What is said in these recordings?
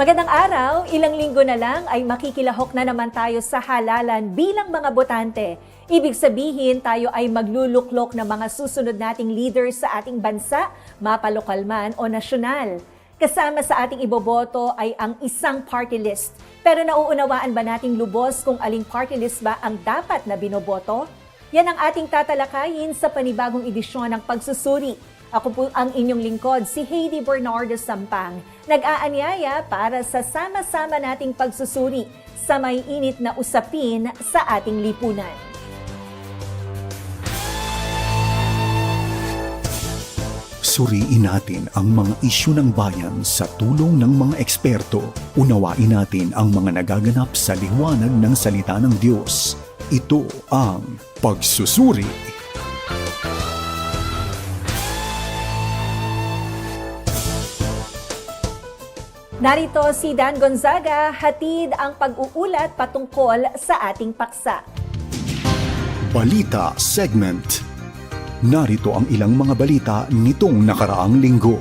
Magandang araw, ilang linggo na lang ay makikilahok na naman tayo sa halalan bilang mga botante. Ibig sabihin tayo ay magluluklok ng mga susunod nating leaders sa ating bansa, mapalokal man o nasyonal. Kasama sa ating iboboto ay ang isang party list. Pero nauunawaan ba nating lubos kung aling party list ba ang dapat na binoboto? Yan ang ating tatalakayin sa panibagong edisyon ng pagsusuri. Ako po ang inyong lingkod, si Heidi Bernardo Sampang. Nag-aanyaya para sa sama-sama nating pagsusuri sa may init na usapin sa ating lipunan. Suriin natin ang mga isyu ng bayan sa tulong ng mga eksperto. Unawain natin ang mga nagaganap sa liwanag ng salita ng Diyos. Ito ang pagsusuri. Narito si Dan Gonzaga, hatid ang pag-uulat patungkol sa ating paksa. Balita Segment Narito ang ilang mga balita nitong nakaraang linggo.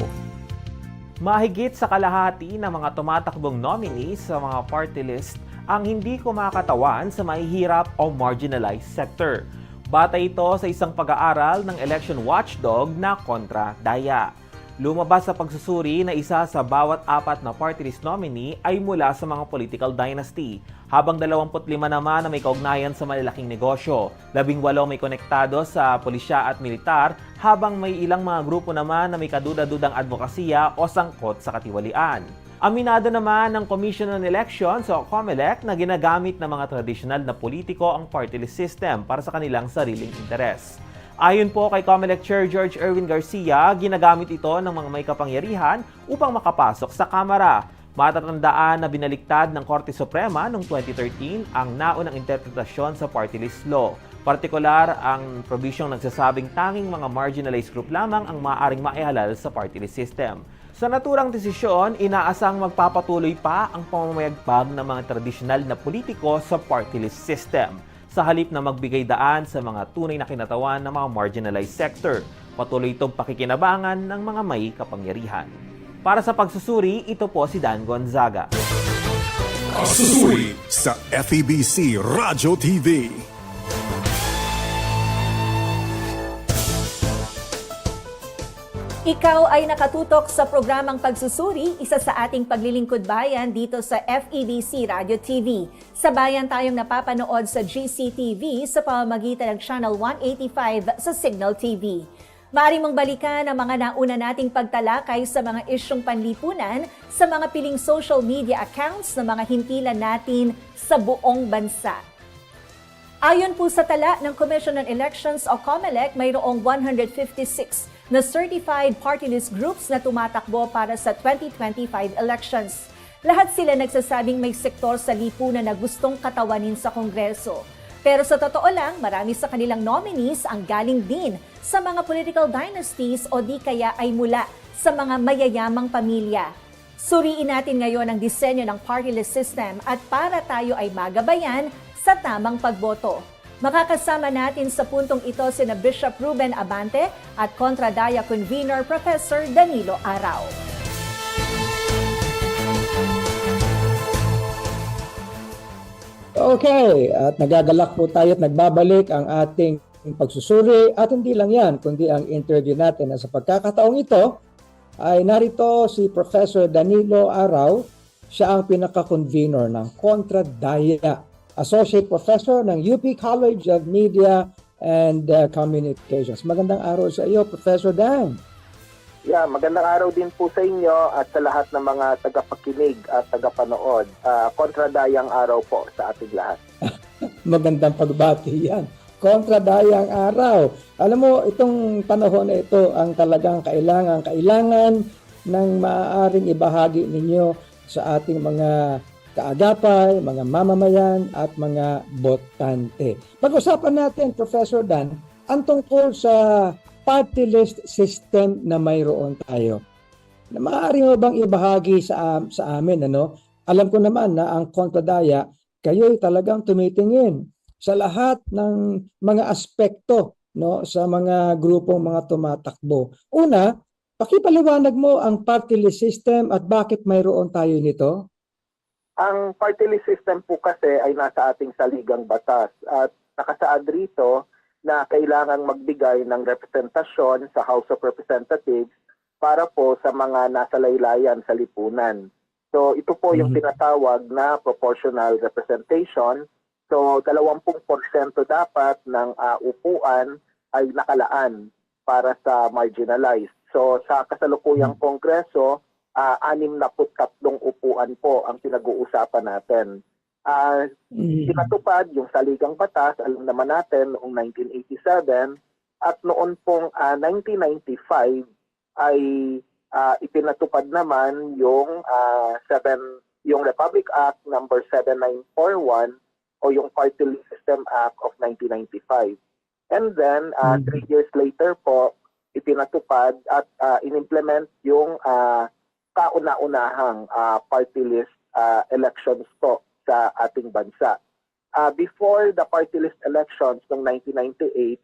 Mahigit sa kalahati ng mga tumatakbong nominees sa mga party list ang hindi kumakatawan sa mahihirap o marginalized sector. Bata ito sa isang pag-aaral ng election watchdog na kontra Daya. Lumabas sa pagsusuri na isa sa bawat apat na party list nominee ay mula sa mga political dynasty, habang 25 naman na may kaugnayan sa malalaking negosyo, 18 may konektado sa pulisya at militar, habang may ilang mga grupo naman na may kaduda-dudang advokasya o sangkot sa katiwalian. Aminado naman ng Commission on Elections o COMELEC na ginagamit ng mga tradisyonal na politiko ang party list system para sa kanilang sariling interes. Ayon po kay COMELEC Chair George Erwin Garcia, ginagamit ito ng mga may kapangyarihan upang makapasok sa Kamara. Matatandaan na binaliktad ng Korte Suprema noong 2013 ang naunang interpretasyon sa party list law. Partikular ang probisyong nagsasabing tanging mga marginalized group lamang ang maaaring maihalal sa party list system. Sa naturang desisyon, inaasang magpapatuloy pa ang pamamayagpag ng mga tradisyonal na politiko sa party list system sa halip na magbigay daan sa mga tunay na kinatawan ng mga marginalized sector. Patuloy itong pakikinabangan ng mga may kapangyarihan. Para sa pagsusuri, ito po si Dan Gonzaga. Pagsusuri sa FEBC Radio TV. Ikaw ay nakatutok sa programang Pagsusuri, isa sa ating paglilingkod bayan dito sa FEBC Radio TV. Sa bayan tayong napapanood sa GCTV sa pamamagitan ng Channel 185 sa Signal TV. Maaari mong balikan ang mga nauna nating pagtalakay sa mga isyong panlipunan sa mga piling social media accounts ng mga himpilan natin sa buong bansa. Ayon po sa tala ng Commission on Elections o COMELEC, mayroong 156 na certified party list groups na tumatakbo para sa 2025 elections. Lahat sila nagsasabing may sektor sa lipunan na gustong katawanin sa Kongreso. Pero sa totoo lang, marami sa kanilang nominees ang galing din sa mga political dynasties o di kaya ay mula sa mga mayayamang pamilya. Suriin natin ngayon ang disenyo ng party list system at para tayo ay magabayan sa tamang pagboto. Makakasama natin sa puntong ito sina Bishop Ruben Abante at Contradaya Convener Professor Danilo Araw. Okay, at nagagalak po tayo at nagbabalik ang ating pagsusuri at hindi lang yan, kundi ang interview natin. At sa pagkakataong ito, ay narito si Professor Danilo Araw. Siya ang pinaka-convener ng Contra Daya, Associate Professor ng UP College of Media and uh, Communications. Magandang araw sa iyo, Professor Dan. Yeah, magandang araw din po sa inyo at sa lahat ng mga tagapakinig at tagapanood. Uh, kontradayang araw po sa ating lahat. Magandang pagbati yan. Kontradayang araw. Alam mo, itong panahon na ito ang talagang kailangan, kailangan ng maaaring ibahagi ninyo sa ating mga kaagapay, mga mamamayan at mga botante. Pag-usapan natin, Professor Dan, ang tungkol sa party list system na mayroon tayo. Na maaari mo bang ibahagi sa, sa amin, ano? Alam ko naman na ang kontradaya, kayo'y talagang tumitingin sa lahat ng mga aspekto no sa mga grupong mga tumatakbo. Una, Pakipaliwanag mo ang party list system at bakit mayroon tayo nito? Ang party list system po kasi ay nasa ating saligang batas at nakasaad rito na kailangang magbigay ng representasyon sa House of Representatives para po sa mga nasa laylayan sa lipunan. So ito po yung Mhm. tinatawag na proportional representation. So 20% dapat ng ah, upuan ay nakalaan para sa marginalized. So sa kasalukuyang kongreso, ah, anim na tatlong upuan po ang pinag-uusapan natin. Ah, Mm. pinatupad yung saligang batas, alam naman natin noong 1987 at noon pong ah, 1995 ay ah, ipinatupad naman yung ah, seven yung Republic Act number 7941 o yung Party List System Act of 1995. And then ah, Mm. three years later po ipinatupad at ah, inimplement yung ah, kauna-unahang ah, party list ah, elections po sa ating bansa. Ah, before the party list elections noong 1998,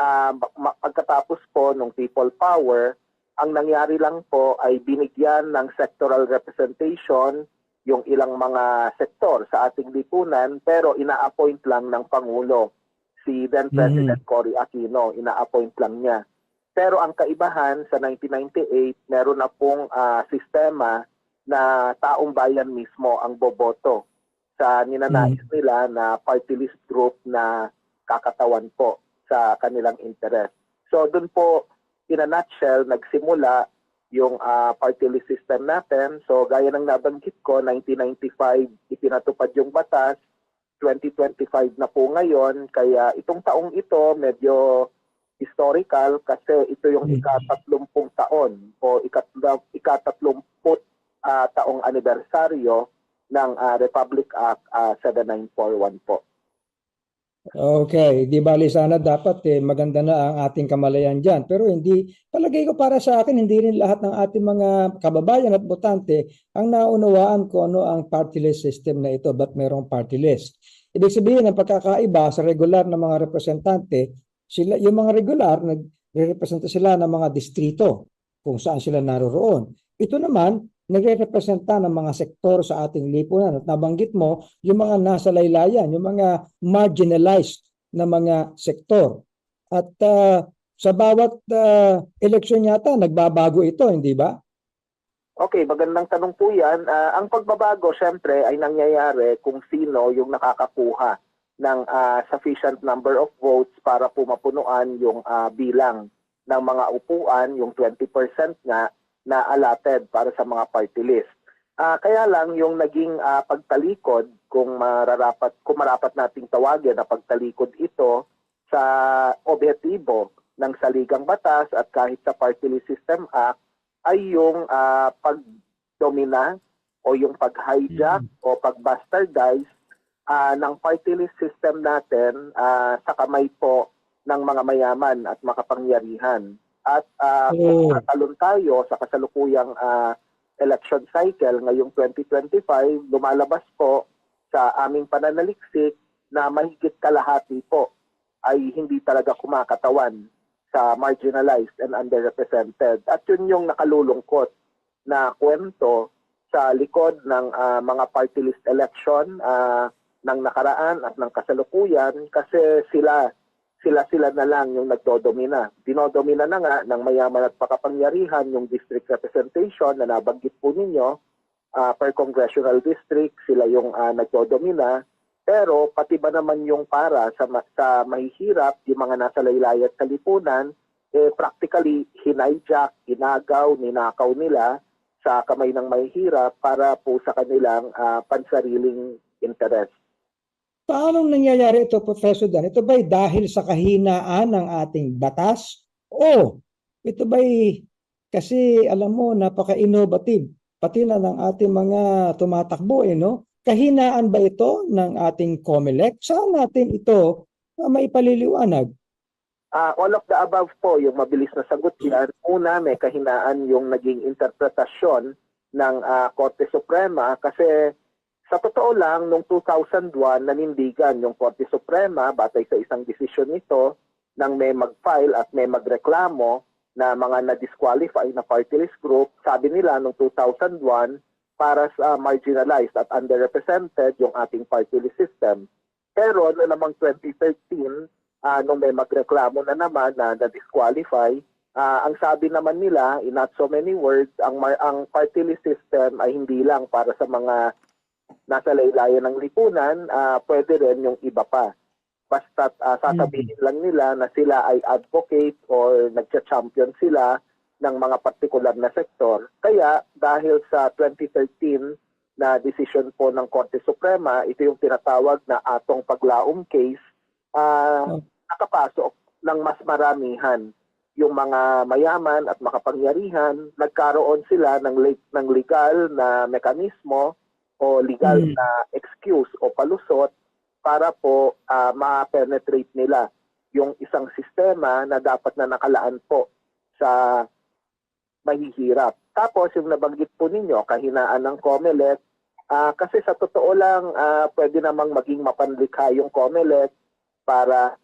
ah, ma- pagkatapos po ng people power, ang nangyari lang po ay binigyan ng sectoral representation yung ilang mga sektor sa ating lipunan pero ina-appoint lang ng Pangulo. Si then President Cory Aquino, ina-appoint lang niya. Pero ang kaibahan sa 1998, meron na pong ah, sistema na taong bayan mismo ang boboto sa ninanais nila na party list group na kakatawan po sa kanilang interest. So doon po, in a nutshell, nagsimula yung ah, party list system natin. So gaya ng nabanggit ko, 1995 ipinatupad yung batas, 2025 na po ngayon. Kaya itong taong ito medyo historical kasi ito yung Mm. ikatatlumpung taon o ikatatlumput ah, taong anibersaryo ng ah, Republic Act ah, 7941 po. Okay, di bali sana dapat eh, maganda na ang ating kamalayan dyan. Pero hindi, palagay ko para sa akin, hindi rin lahat ng ating mga kababayan at botante ang naunawaan ko ano ang party list system na ito, ba't merong party list. Ibig sabihin, ang pagkakaiba sa regular na mga representante, sila, yung mga regular, nagre-representa sila ng mga distrito kung saan sila naroroon. Ito naman, nagre-representa ng mga sektor sa ating lipunan. At nabanggit mo, yung mga nasa laylayan, yung mga marginalized na mga sektor. At ah, sa bawat ah, eleksyon yata, nagbabago ito, hindi ba? Okay, magandang tanong po yan. Ah, ang pagbabago, syempre, ay nangyayari kung sino yung nakakakuha ng ah, sufficient number of votes para po mapunuan yung ah, bilang ng mga upuan, yung 20% nga na allotted para sa mga party list. Ah, kaya lang yung naging ah, pagtalikod kung mararapat kung marapat nating tawagin na pagtalikod ito sa objektibo ng saligang batas at kahit sa Party List System Act ay yung ah, pagdomina o yung pag-hijack o pag-bastardize ah, ng party list system natin ah, sa kamay po ng mga mayaman at makapangyarihan. At ah, Oo. kung tatalon tayo sa kasalukuyang ah, election cycle ngayong 2025, lumalabas po sa aming pananaliksik na mahigit kalahati po ay hindi talaga kumakatawan sa marginalized and underrepresented. At yun yung nakalulungkot na kwento sa likod ng ah, mga party list election ah, ng nakaraan at ng kasalukuyan kasi sila sila sila na lang yung nagdodomina. Dinodomina na nga ng mayaman at pakapangyarihan yung district representation na nabanggit po ninyo ah, per congressional district sila yung ah, nagdodomina pero pati ba naman yung para sa, sa mahihirap, yung mga nasa laylayan sa lipunan, eh, practically hinayjack, inagaw, ninakaw nila sa kamay ng mahihirap para po sa kanilang ah, pansariling interes. Paano nangyayari ito, Professor Dan? Ito ba'y dahil sa kahinaan ng ating batas? O ito ba'y kasi alam mo, napaka-innovative pati na ng ating mga tumatakbo, eh, no? Kahinaan ba ito ng ating COMELEC? Saan natin ito uh, maipaliliwanag? Ah, all of the above po, yung mabilis na sagot yan. Una, may kahinaan yung naging interpretasyon ng ah, Korte Suprema kasi sa totoo lang, noong 2001, nanindigan yung Korte Suprema batay sa isang desisyon nito nang may mag-file at may magreklamo na mga na-disqualify na party list group, sabi nila noong 2001, para sa marginalized at underrepresented yung ating party list system. Pero no namang 2013, ah, nung may magreklamo na naman na na-disqualify, ah, ang sabi naman nila, in not so many words, ang, ang party list system ay hindi lang para sa mga nasa laylayan ng lipunan, ah, pwede rin yung iba pa. Basta ah, sasabihin lang nila na sila ay advocate or nagcha-champion sila ng mga partikular na sektor. Kaya dahil sa 2013 na decision po ng Korte Suprema, ito yung tinatawag na atong paglaom case, Oh. nakapasok ng mas maramihan yung mga mayaman at makapangyarihan, nagkaroon sila ng, ng legal na mekanismo o legal Mm. na excuse o palusot para po ah, ma-penetrate nila yung isang sistema na dapat na nakalaan po sa mahihirap. Tapos yung nabanggit po ninyo, kahinaan ng COMELEC, ah, kasi sa totoo lang, ah, pwede namang maging mapanlikha yung COMELEC para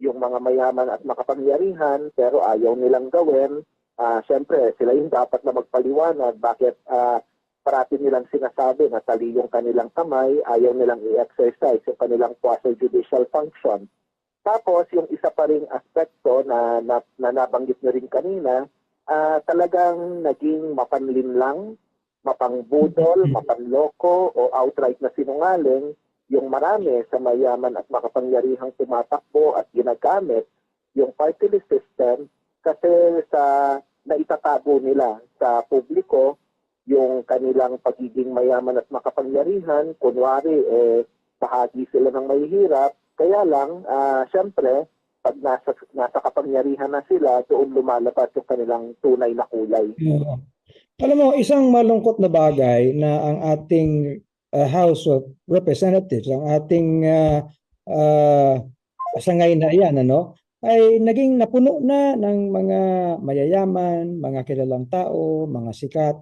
yung mga mayaman at makapangyarihan pero ayaw nilang gawin. Ah, Siyempre, sila yung dapat na magpaliwanag bakit ah, parati nilang sinasabi na tali yung kanilang kamay, ayaw nilang i-exercise yung kanilang quasi-judicial function. Tapos, yung isa pa ring aspekto na, na, na nabanggit nyo rin kanina, ah, talagang naging mapanlinlang, mapangbudol, mapanloko, o outright na sinungaling yung marami sa mayaman at makapangyarihang tumatakbo at ginagamit yung party list system kasi sa naitatago nila sa publiko yung kanilang pagiging mayaman at makapangyarihan, kunwari eh bahagi sila ng mahihirap, kaya lang ah syempre pag nasa nasa kapangyarihan na sila, doon lumalabas yung kanilang tunay na kulay. Oo. Alam mo, isang malungkot na bagay na ang ating uh, House of Representatives, ang ating uh, uh, sangay na iyan, ano, ay naging napuno na ng mga mayayaman, mga kilalang tao, mga sikat.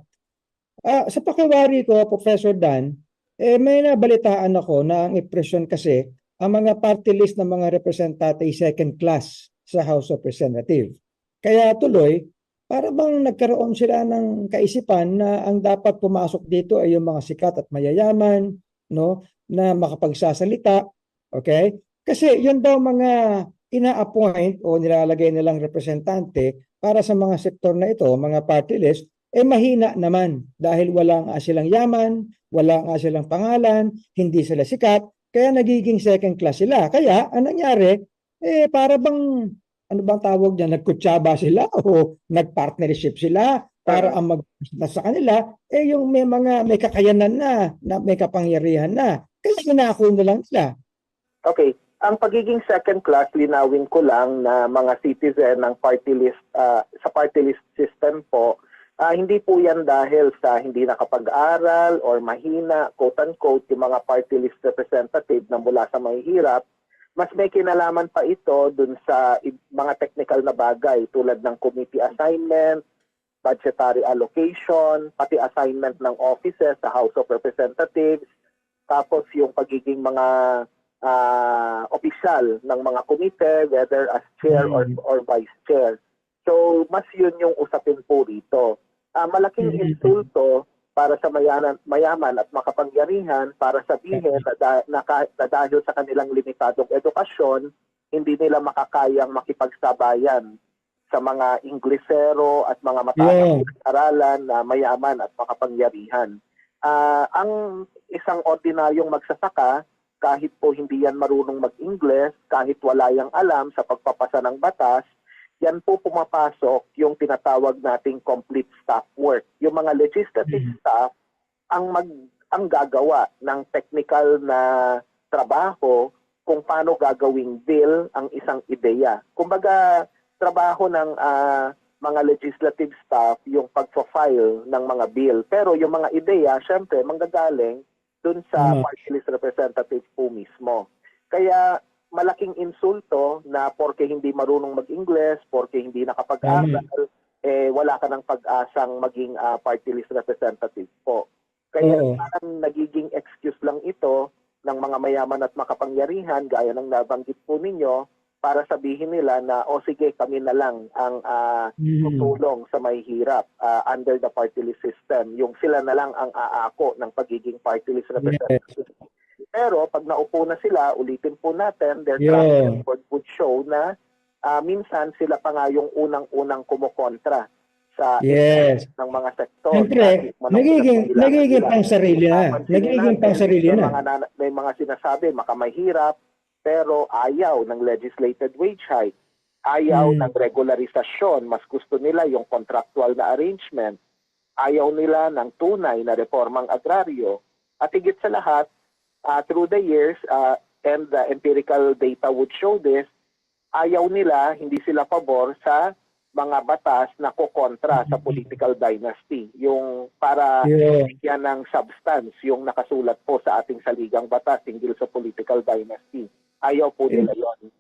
Ah, sa pakiwari ko, Professor Dan, eh, may nabalitaan ako na ang impression kasi, ang mga party list ng mga representative second class sa House of Representatives. Kaya tuloy, para bang nagkaroon sila ng kaisipan na ang dapat pumasok dito ay yung mga sikat at mayayaman, no, na makapagsasalita, okay? Kasi yun daw mga ina-appoint o nilalagay nilang representante para sa mga sektor na ito, mga party list, eh mahina naman dahil wala nga silang yaman, wala nga silang pangalan, hindi sila sikat, kaya nagiging second class sila. Kaya ang nangyari, eh para bang ano bang tawag niya, nagkutsaba sila o nagpartnership sila para ang mag sa kanila, eh yung may mga may kakayanan na, na may kapangyarihan na. Kaya ginako na lang sila. Okay, ang pagiging second class linawin ko lang na mga citizen ng party list ah, sa party list system po ah, hindi po yan dahil sa hindi nakapag-aral or mahina quote unquote yung mga party list representative na mula sa mahihirap mas may kinalaman pa ito dun sa mga technical na bagay tulad ng committee assignment, budgetary allocation, pati assignment ng offices sa House of Representatives, tapos yung pagiging mga ah opisyal ng mga komite, whether as chair or, Mm. or vice chair. So, mas yun yung usapin po rito. Ah, malaking Mm. insulto para sa mayaman, mayaman at makapangyarihan para sabihin na, da- na, na dahil sa kanilang limitadong edukasyon, hindi nila makakayang makipagsabayan sa mga Inglesero at mga mataas aralan na mayaman at makapangyarihan. Ah, ang isang ordinaryong magsasaka, kahit po hindi yan marunong mag-Ingles, kahit wala yang alam sa pagpapasa ng batas, yan po pumapasok yung tinatawag nating complete staff work. Yung mga legislative Mhm. staff ang mag ang gagawa ng technical na trabaho kung paano gagawing bill ang isang ideya. Kumbaga, trabaho ng ah, mga legislative staff yung pagpa-file ng mga bill. Pero yung mga ideya, syempre, manggagaling dun sa Tama. party list representative po mismo. Kaya malaking insulto na porke hindi marunong mag-Ingles, porke hindi nakapag-aral, eh wala ka ng pag-asang maging ah, party list representative po. Kaya Oo. parang nagiging excuse lang ito ng mga mayaman at makapangyarihan gaya ng nabanggit po ninyo para sabihin nila na o sige kami na lang ang Mhm. tutulong sa may hirap ah, under the party list system. Yung sila na lang ang aako ng pagiging party list representative. Pero pag naupo na sila, ulitin po natin, their track Yeah. record would show na ah, minsan sila pa nga yung unang-unang kumukontra sa Yes. ng mga sektor. Siyempre, nagiging, nagiging pang sarili na. Nagiging pang sarili may na. Mga, may mga sinasabi, makamahirap, pero ayaw ng legislated wage hike. Ayaw Hmm. ng regularisasyon. Mas gusto nila yung contractual na arrangement. Ayaw nila ng tunay na reformang agraryo. At higit sa lahat, uh, through the years, uh, and the empirical data would show this, ayaw nila, hindi sila pabor sa mga batas na kukontra sa political dynasty. Yung para Yeah. bigyan ng substance yung nakasulat po sa ating saligang batas hinggil sa political dynasty. Ayaw po nila yon.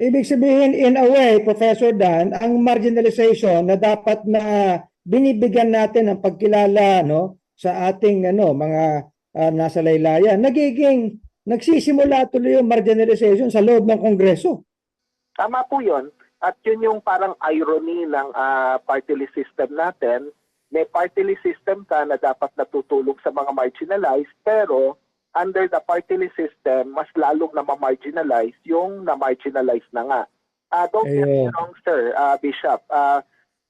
Ibig sabihin, in a way, Professor Dan, ang marginalization na dapat na binibigyan natin ng pagkilala no, sa ating ano, mga ah, nasa laylayan, nagiging, nagsisimula tuloy yung marginalization sa loob ng Kongreso. Tama po yon. At yun yung parang irony ng ah, party list system natin. May party list system ka na dapat natutulong sa mga marginalized, pero under the party list system, mas lalong na ma-marginalize yung na-marginalize na nga. Ah, don't get me wrong, sir, ah, Bishop. Ah,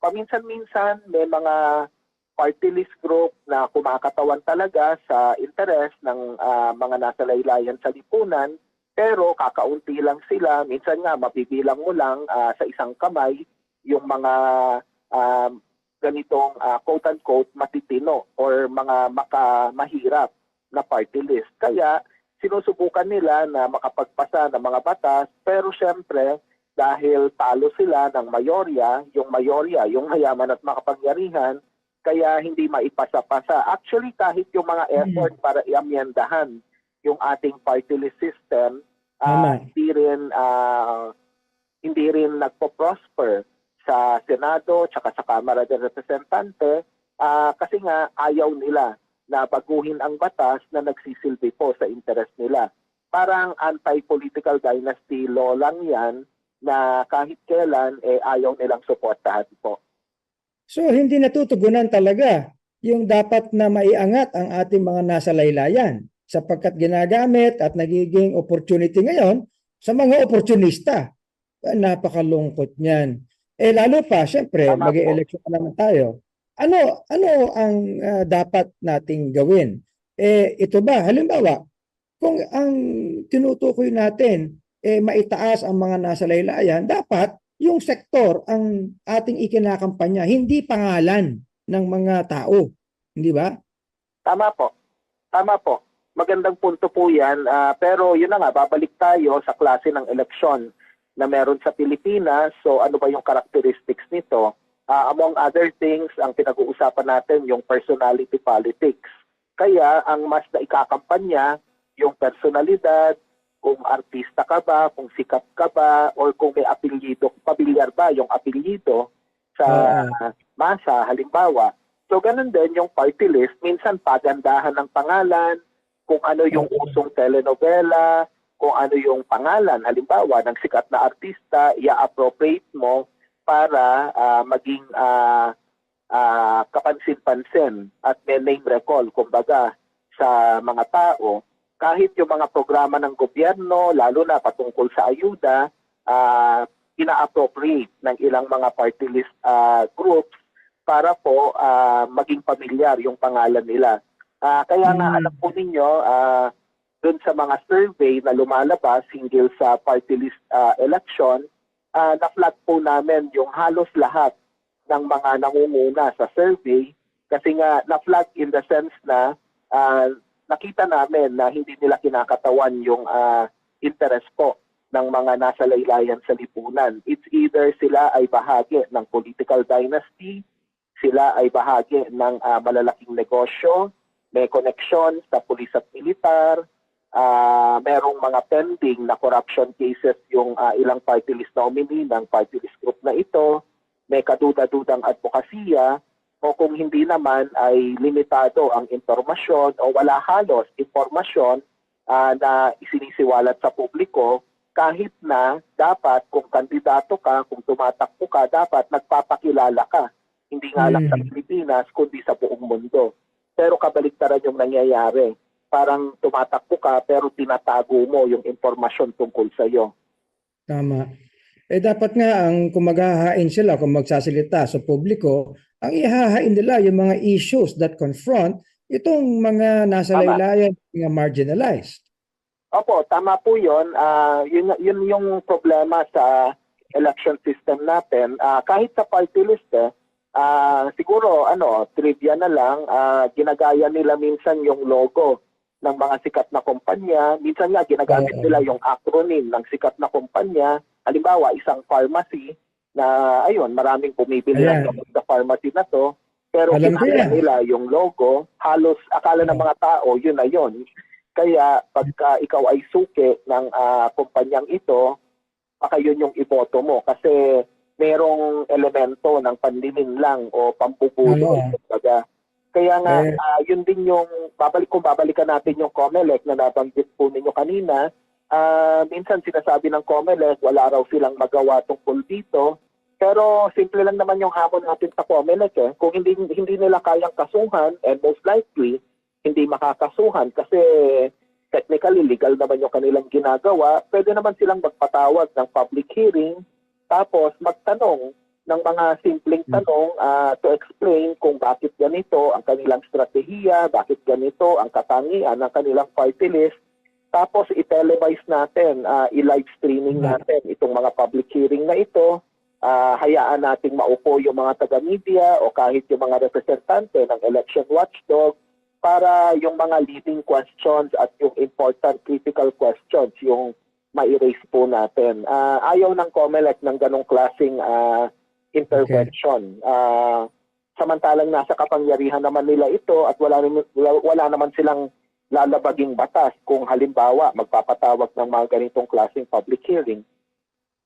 paminsan-minsan may mga party list group na kumakatawan talaga sa interes ng ah, mga nasa laylayan sa lipunan pero kakaunti lang sila. Minsan nga mabibilang mo lang ah, sa isang kamay yung mga ah, ganitong ah, quote-unquote matitino or mga maka mahirap na party list. Kaya sinusubukan nila na makapagpasa ng mga batas pero syempre dahil talo sila ng mayorya, yung mayorya, yung mayaman at makapangyarihan, kaya hindi maipasa-pasa. Actually, kahit yung mga effort para iamyendahan yung ating party list system, ah, Tama. hindi rin ah, hindi rin nagpo-prosper sa Senado tsaka sa Kamara de Representante ah, kasi nga ayaw nila na baguhin ang batas na nagsisilbi po sa interest nila. Parang anti-political dynasty law lang yan na kahit kailan eh ayaw nilang suportahan po. So hindi natutugunan talaga yung dapat na maiangat ang ating mga nasa laylayan sapagkat ginagamit at nagiging opportunity ngayon sa mga oportunista. Napakalungkot niyan. Eh lalo pa, po. mag-election na naman tayo. Ano ano ang ah, dapat nating gawin? Eh ito ba halimbawa kung ang tinutukoy natin eh maitaas ang mga nasa laylayan, dapat yung sektor ang ating ikinakampanya, hindi pangalan ng mga tao. Hindi ba? Tama po. Tama po. Magandang punto po yan. Ah, pero yun na nga, babalik tayo sa klase ng eleksyon na meron sa Pilipinas. So ano ba yung characteristics nito? Ah, among other things, ang pinag-uusapan natin yung personality politics. Kaya ang mas na ikakampanya, yung personalidad, kung artista ka ba, kung sikat ka ba, or kung may apelyido, pamilyar ba yung apelyido sa masa, halimbawa. So ganun din yung party list, minsan pagandahan ng pangalan, kung ano yung usong telenovela, kung ano yung pangalan, halimbawa ng sikat na artista, i-appropriate mo para ah, maging ah, ah, kapansin-pansin at may name recall, kumbaga, sa mga tao. Kahit yung mga programa ng gobyerno, lalo na patungkol sa ayuda, ah, ina-appropriate ng ilang mga party list ah, groups para po ah, maging pamilyar yung pangalan nila. Ah, kaya nga Mm. alam po ninyo, ah, dun sa mga survey na lumalabas hinggil sa party list ah, election, ah, na-flag po namin yung halos lahat ng mga nangunguna sa survey kasi nga na-flag in the sense na ah, nakita namin na hindi nila kinakatawan yung ah, interest po ng mga nasa laylayan sa lipunan. It's either sila ay bahagi ng political dynasty, sila ay bahagi ng ah, malalaking negosyo, may connection sa pulis at militar, ah merong mga pending na corruption cases yung ah, ilang party list nominee ng party list group na ito, may kaduda-dudang advokasya, o kung hindi naman ay limitado ang impormasyon o wala halos impormasyon ah, na isinisiwalat sa publiko kahit na dapat kung kandidato ka, kung tumatakbo ka, dapat nagpapakilala ka. Hindi nga lang sa Mm. Pilipinas, kundi sa buong mundo. Pero kabaliktaran yung nangyayari. Parang tumatakbo ka pero tinatago mo yung impormasyon tungkol sa iyo. Tama. Eh dapat nga ang kung maghahain sila, kung magsasalita sa publiko, ang ihahain nila yung mga issues that confront itong mga nasa Tama. laylayan, mga marginalized. Opo, tama po 'yon. Ah, yun yun yung problema sa election system natin. Ah, kahit sa party list eh, ah, siguro ano, trivia na lang, ah, ginagaya nila minsan yung logo ng mga sikat na kumpanya. Minsan nga ginagamit nila yung acronym ng sikat na kumpanya. Halimbawa, isang pharmacy na ayun, maraming bumibili Ayan. ng gamot sa pharmacy na to. Pero Alam yan. nila yung logo, halos akala ng mga tao, yun na yun. Kaya pagka ikaw ay suki ng ah, kumpanyang ito, baka yun yung iboto mo kasi merong elemento ng panlimin lang o pampupulo. Kumbaga. Kaya nga, Eh. ah, yun din yung, babalik kung babalikan natin yung COMELEC na nabanggit po ninyo kanina, ah, minsan sinasabi ng COMELEC, wala raw silang magawa tungkol dito. Pero simple lang naman yung hamon natin sa COMELEC eh. Kung hindi, hindi nila kayang kasuhan, and most likely, hindi makakasuhan kasi technically legal naman yung kanilang ginagawa, pwede naman silang magpatawag ng public hearing tapos magtanong ng mga simpleng tanong ah, to explain kung bakit ganito ang kanilang strategiya, bakit ganito ang katangian ng kanilang party list. Tapos i-televise natin, ah, i-live streaming Hmm. natin itong mga public hearing na ito. Ah, hayaan nating maupo yung mga taga-media o kahit yung mga representante ng election watchdog para yung mga leading questions at yung important critical questions yung ma-erase po natin. Ah, ayaw ng COMELEC ng ganong klaseng ah, intervention. Ah, samantalang nasa kapangyarihan naman nila ito at wala, wala, wala naman silang lalabaging batas kung halimbawa magpapatawag ng mga ganitong klaseng public hearing.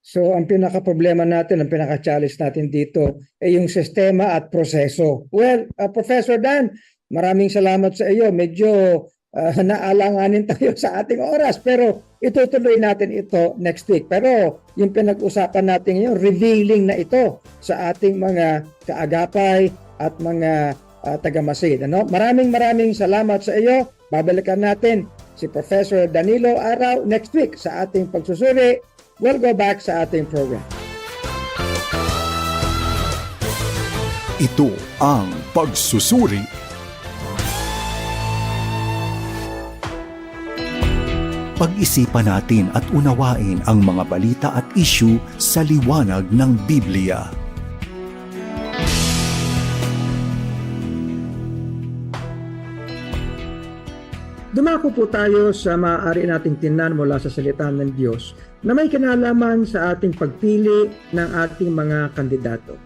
So ang pinaka-problema natin, ang pinaka-challenge natin dito ay yung sistema at proseso. Well, uh, Professor Dan, maraming salamat sa iyo. Medyo uh, naalanganin tayo sa ating oras pero itutuloy natin ito next week. Pero yung pinag-usapan natin ngayon, revealing na ito sa ating mga kaagapay at mga uh, tagamasid. Ano? Maraming maraming salamat sa iyo. Babalikan natin si Professor Danilo Araw next week sa ating pagsusuri we'll go back sa ating program. Ito ang pagsusuri. Pag-isipan natin at unawain ang mga balita at issue sa liwanag ng Biblia. Dumako po tayo sa maaari nating tinan mula sa salita ng Diyos na may kinalaman sa ating pagpili ng ating mga kandidato.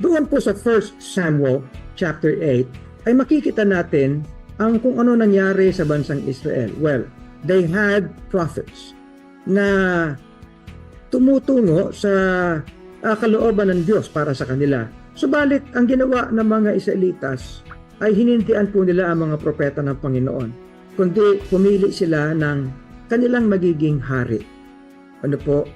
Doon po sa 1 Samuel chapter 8 ay makikita natin ang kung ano nangyari sa bansang Israel. Well, they had prophets na tumutungo sa ah, kalooban ng Diyos para sa kanila. Subalit, ang ginawa ng mga Israelitas ay hinindian po nila ang mga propeta ng Panginoon, kundi pumili sila ng kanilang magiging hari. Ano po?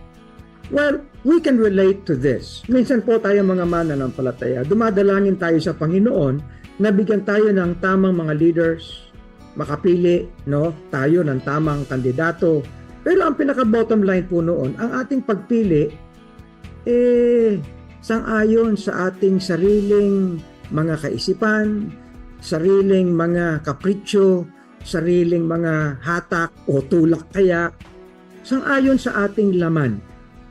Well, we can relate to this. Minsan po tayo mga mananampalataya, dumadalangin tayo sa Panginoon na bigyan tayo ng tamang mga leaders, makapili no tayo ng tamang kandidato. Pero ang pinaka bottom line po noon, ang ating pagpili eh sang-ayon sa ating sariling mga kaisipan, sariling mga kapritsyo, sariling mga hatak o tulak kaya, sang-ayon sa ating laman.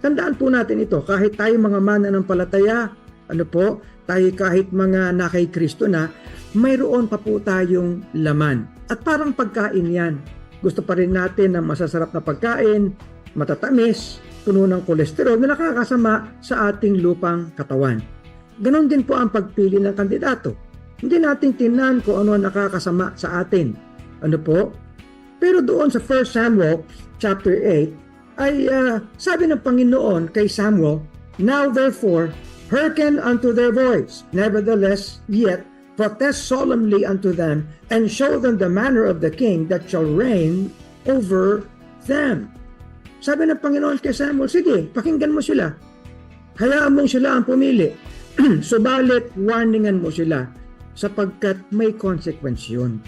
Tandaan po natin ito, kahit tayo mga mananampalataya, ano po, tayo kahit mga nakay Kristo na, mayroon pa po tayong laman. At parang pagkain yan. Gusto pa rin natin ng masasarap na pagkain, matatamis, puno ng kolesterol na nakakasama sa ating lupang katawan. Ganon din po ang pagpili ng kandidato. Hindi natin tinan kung ano ang nakakasama sa atin. Ano po? Pero doon sa 1 Samuel chapter 8 ay ah, sabi ng Panginoon kay Samuel, Now therefore, hearken unto their voice. Nevertheless, yet protest solemnly unto them, and show them the manner of the king that shall reign over them. Sabi ng Panginoon kay Samuel, sige, pakinggan mo sila. Hayaan mong sila ang pumili. Subalit, warningan mo sila sapagkat may consequence yun.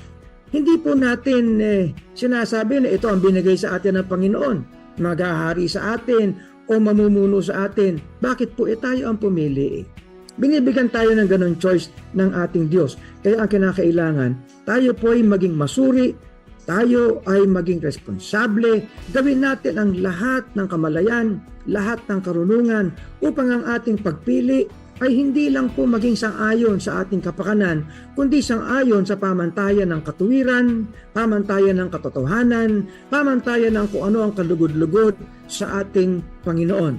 Hindi po natin eh, sinasabi na ito ang binigay sa atin ng Panginoon. Maghahari sa atin o mamumuno sa atin. Bakit po eh tayo ang pumili eh? Binibigyan tayo ng ganong choice ng ating Diyos. Kaya ang kinakailangan, tayo po ay maging masuri, tayo ay maging responsable, gawin natin ang lahat ng kamalayan, lahat ng karunungan upang ang ating pagpili ay hindi lang po maging sang-ayon sa ating kapakanan, kundi sang-ayon sa pamantayan ng katuwiran, pamantayan ng katotohanan, pamantayan ng kung ano ang kalugod-lugod sa ating Panginoon.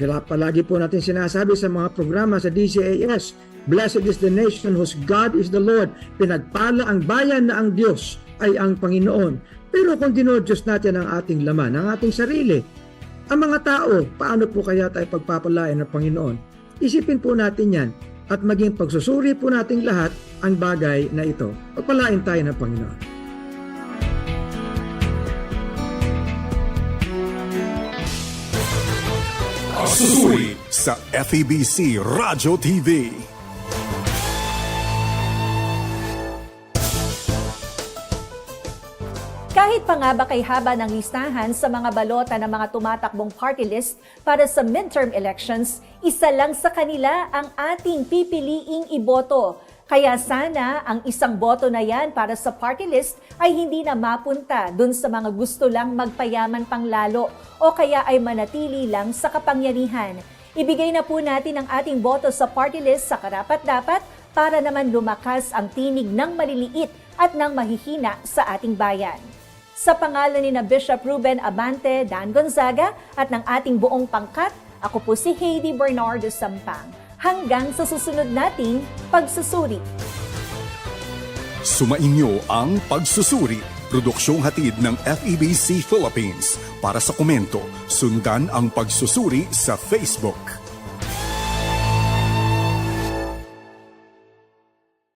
Kaya palagi po natin sinasabi sa mga programa sa DCAS, Blessed is the nation whose God is the Lord. Pinagpala ang bayan na ang Diyos ay ang Panginoon. Pero kung dinodyos natin ang ating laman, ang ating sarili, ang mga tao, paano po kaya tayo pagpapalain ng Panginoon? Isipin po natin yan at maging pagsusuri po nating lahat ang bagay na ito. Pagpalain tayo ng Panginoon. Susuri sa FEBC Radio TV. Kahit pa nga ba kay haba ng listahan sa mga balota ng mga tumatakbong party list para sa midterm elections, isa lang sa kanila ang ating pipiliing iboto. Kaya sana ang isang boto na yan para sa party list ay hindi na mapunta dun sa mga gusto lang magpayaman panglalo o kaya ay manatili lang sa kapangyarihan. Ibigay na po natin ang ating boto sa party list sa karapat-dapat para naman lumakas ang tinig ng maliliit at ng mahihina sa ating bayan. Sa pangalan ni na Bishop Ruben Abante, Dan Gonzaga at ng ating buong pangkat, ako po si Heidi Bernardo Sampang. Hanggang sa susunod nating pagsusuri. Sumainyo ang Pagsusuri, produksyong hatid ng FEBC Philippines. Para sa komento, sundan ang Pagsusuri sa Facebook.